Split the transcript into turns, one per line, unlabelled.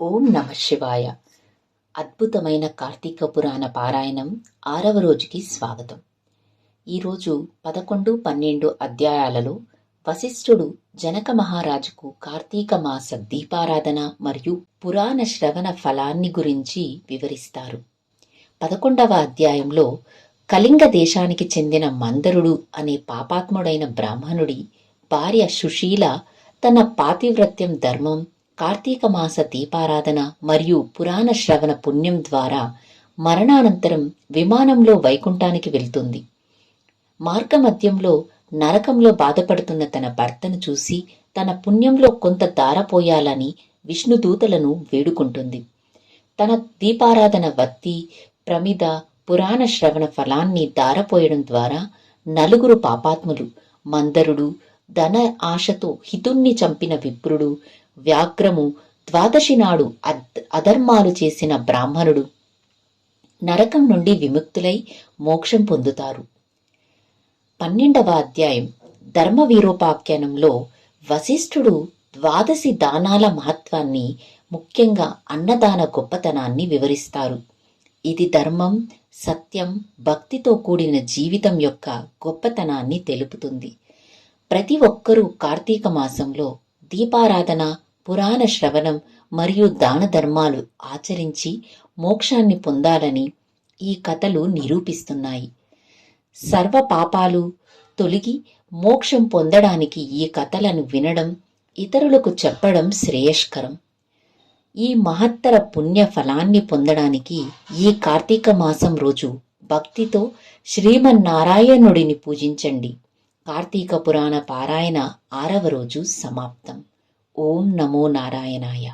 ఓం నమ శివాయ. అద్భుతమైన కార్తీక పురాణ పారాయణం ఆరవ రోజుకి స్వాగతం. ఈరోజు పదకొండు పన్నెండు అధ్యాయాలలో వశిష్ఠుడు జనక మహారాజుకు కార్తీక మాస దీపారాధన మరియు పురాణ శ్రవణ ఫలాన్ని గురించి వివరిస్తారు. పదకొండవ అధ్యాయంలో కళింగ దేశానికి చెందిన మందరుడు అనే పాపాత్ముడైన బ్రాహ్మణుడి భార్య సుశీల తన పాతివ్రత్యం ధర్మం కార్తీక మాస దీపారాధన మరియు పురాణ శ్రవణ పుణ్యం ద్వారా మరణానంతరం విమానంలో వైకుంఠానికి వెళ్తుంది. మార్గమధ్యంలో నరకంలో బాధపడుతున్న తన భర్తను చూసి తన పుణ్యంలో కొంత దారపోయాలని విష్ణుదూతలను వేడుకుంటుంది. తన దీపారాధన వత్తి ప్రమిద పురాణ శ్రవణ ఫలాన్ని దారపోయడం ద్వారా నలుగురు పాపాత్ములు మందరుడు ధన ఆశతో హితుణ్ణి చంపిన విప్రుడు వ్యాఘ్రము ద్వాదశి నాడు అద్- అధర్మాలు చేసిన బ్రాహ్మణుడు నరకం నుండి విముక్తులై మోక్షం పొందుతారు. పన్నెండవ అధ్యాయం ధర్మవీరోపాఖ్యానంలో వశిష్ఠుడు ద్వాదశి దానాల మహత్వాన్ని ముఖ్యంగా అన్నదాన గొప్పతనాన్ని వివరిస్తారు. ఇది ధర్మం సత్యం భక్తితో కూడిన జీవితం యొక్క గొప్పతనాన్ని తెలుపుతుంది. ప్రతి ఒక్కరూ కార్తీక మాసంలో దీపారాధన పురాణ శ్రవణం మరియు దాన ధర్మాలు ఆచరించి మోక్షాన్ని పొందాలని ఈ కథలు నిరూపిస్తున్నాయి. సర్వ పాపాలు తొలగి మోక్షం పొందడానికి ఈ కథలను వినడం ఇతరులకు చెప్పడం శ్రేయస్కరం. ఈ మహత్తర పుణ్య ఫలాన్ని పొందడానికి ఈ కార్తీక మాసం రోజు భక్తితో శ్రీమన్నారాయణుడిని పూజించండి. కార్తీక పురాణ పారాయణ ఆరవ రోజు సమాప్తం. ఓం నమో నారాయణాయ.